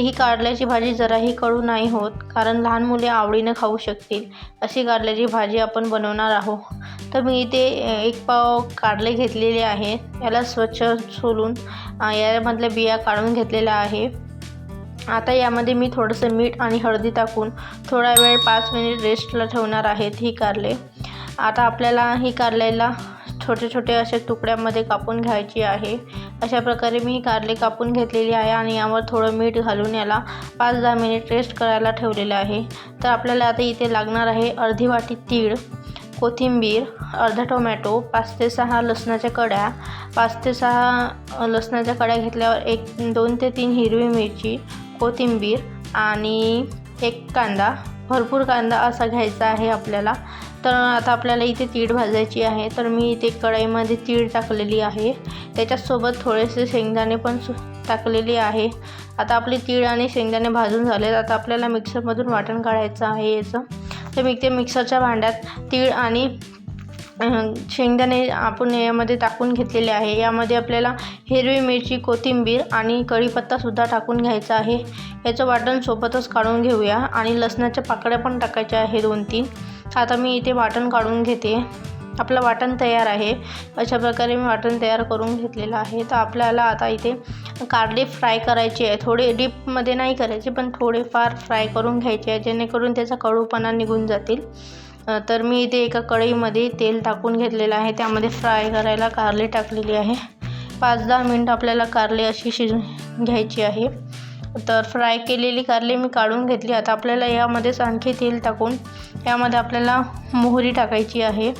ही कारल्याची भाजी जराही कडू नाही होत कारण लहान मुले आवडीनं खाऊ शकतील. अशी कारल्याची भाजी आपण बनवणार आहोत. तर मी इथे एक पाव कारले घेतलेले आहे याला स्वच्छ सोलून यामधल्या बिया काढून घेतलेल्या आहे. आता यामध्ये मी थोडंसं मीठ आणि हळदी टाकून थोडा वेळ पाच मिनिट रेस्टला ठेवणार आहेत ही कारले. आता आपल्याला ही कारल्याला छोटे छोटे असे तुकड्यामध्ये कापून घ्यायची आहे. अशा प्रकारे मी कारले कापून घेतलेली आहे आणि यावर थोडं मीठ घालून याला पाच दहा मिनिट रेस्ट करायला ठेवलेलं आहे. तर आपल्याला आता इथे लागणार आहे अर्धी वाटी तीळ कोथिंबीर अर्धा टोमॅटो पाच ते सहा लसणाच्या कड्या. पाच ते सहा लसणाच्या कड्या घेतल्यावर एक दोन ते तीन हिरवी मिरची कोथिंबीर आणि एक कांदा. भरपूर कांदा असा घ्यायचा आहे आपल्याला. तर आता आपल्याला इथे तीळ भाजायची आहे. तर मी इथे कढईमध्ये तीळ टाकलेली आहे. त्याच्यासोबत थोडेसे शेंगदाणे पण सु टाकलेली आहे. आता आपले तीळ आणि शेंगदाणे भाजून झाले आता आपल्याला मिक्सरमधून वाटण काढायचं आहे याचं. तर मी ते मिक्सरच्या भांड्यात तीळ आणि शेंगदाणे आपण यामध्ये टाकून घेतलेले आहे. यामध्ये आपल्याला हिरवी मिरची कोथिंबीर आणि कढीपत्तासुद्धा टाकून घ्यायचा आहे. याचं वाटण सोबतच काढून घेऊया. आणि लसणाच्या पाकळ्या पण टाकायच्या आहे दोन तीन आता मी इथे वाटण काढून घेते. आपलं वाटण तयार आहे. अशा प्रकारे मी वाटण तयार करून घेतलेलं आहे. तर आपल्याला आता इथे कारले फ्राय करायचे आहे. थोडे डीपमध्ये नाही करायचे पण थोडेफार फ्राय करून घ्यायचे आहे. जेणेकरून त्याचा कडूपणा निघून जातील. तर मी इथे एका कढईमध्ये तेल टाकून घेतलेलं आहे. त्यामध्ये फ्राय करायला कारले टाकलेली आहे. पाच दहा मिनटं आपल्याला कारले अशी शिजून घ्यायची आहे. तर फ्राय केलेली कारले मी काढून घेतली. आता आपल्याला यामध्येच आणखी तेल टाकून यामध्ये आपल्याला मोहरी टाकायची आहे.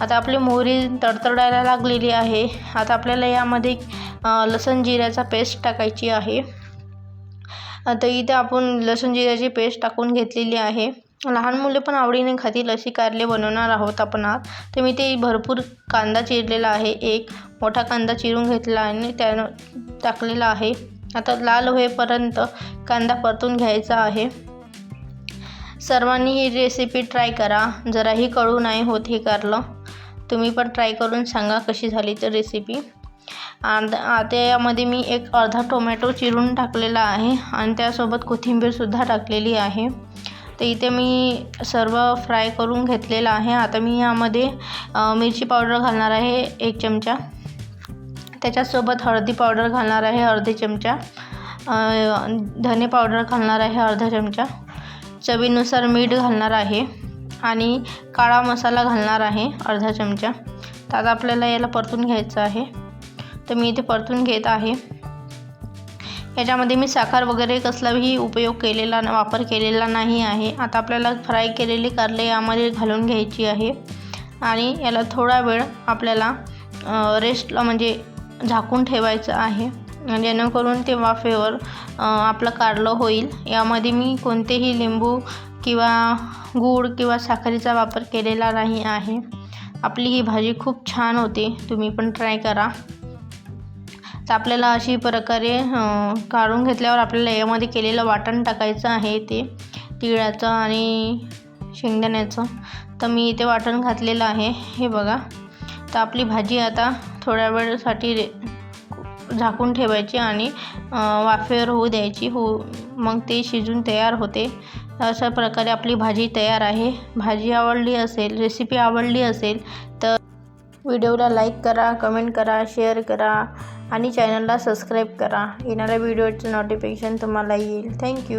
आता आपली मोहरी तडतडायला लागलेली आहे. आता आपल्याला यामध्ये लसण जिऱ्याचा पेस्ट टाकायची आहे. आता इथे आपण लसूण जिऱ्याची पेस्ट टाकून घेतलेली आहे. लहान मुले पण आवडीने खातील अशी कारले बनवणार आहोत आपण आज. तर मी ते भरपूर कांदा चिरलेला आहे. एक मोठा कांदा चिरून घेतला आणि त्यानं टाकलेला आहे. आता लाल होईपर्यंत कांदा परतून घ्यायचा आहे. सर्वांनी ही रेसिपी ट्राय करा. जराही कळू नाही होत हे कारलं. तुम्ही पण ट्राय करून सांगा कशी झाली तर रेसिपी आणि आता यामध्ये मी एक अर्धा टोमॅटो चिरून टाकलेला आहे आणि त्यासोबत कोथिंबीरसुद्धा टाकलेली आहे. तर इथे मी सर्व फ्राय करून घेतलेलं आहे. आता मी यामध्ये मिरची पावडर घालणार आहे एक चमचा. त्याच्यासोबत हळदी पावडर घालणार आहे अर्धे चमचा. धने पावडर घालणार आहे अर्धा चमचा. चवीनुसार मीठ घालणार आहे आणि काळा मसाला घालणार आहे अर्धा चमचा. तर आता आपल्याला याला परतून घ्यायचं आहे. तर मी इथे परतून घेत आहे. याच्यामध्ये मी साखर वगैरे कसलाही उपयोग केलेला वापर केलेला नाही आहे. आता आपल्याला फ्राय केलेली कारले यामध्ये घालून घ्यायची आहे. आणि याला थोडा वेळ आपल्याला रेस्टला म्हणजे झाकून ठेवायचं आहे. जेणेकरून ते वाफेवर आपलं कारलं होईल. यामध्ये मी कोणतेही लिंबू किंवा गूळ किंवा साखरेचा वापर केलेला नाही आहे. आपली ही भाजी खूप छान होते. तुम्ही पण ट्राय करा. तर आपल्याला अशी प्रकारे काढून घेतल्यावर आपल्याला यामध्ये केलेलं वाटण टाकायचं आहे ते. तिळाचं आणि शेंगदाण्याचं. तर मी इथे वाटण घातलेलं आहे. हे बघा. तर आपली भाजी आता थोड्या वेळसाठी रे झाकून ठेवायची आणि वाफेवर होऊ द्यायची. हो मग ते शिजून तयार होते. अशा प्रकारे आपली भाजी तयार आहे. भाजी आवडली असेल रेसिपी आवडली असेल तर व्हिडिओला लाईक करा कमेंट करा शेअर करा आणि चॅनलला सबस्क्राईब करा. येणाऱ्या व्हिडिओचं नोटिफिकेशन तुम्हाला येईल. थँक्यू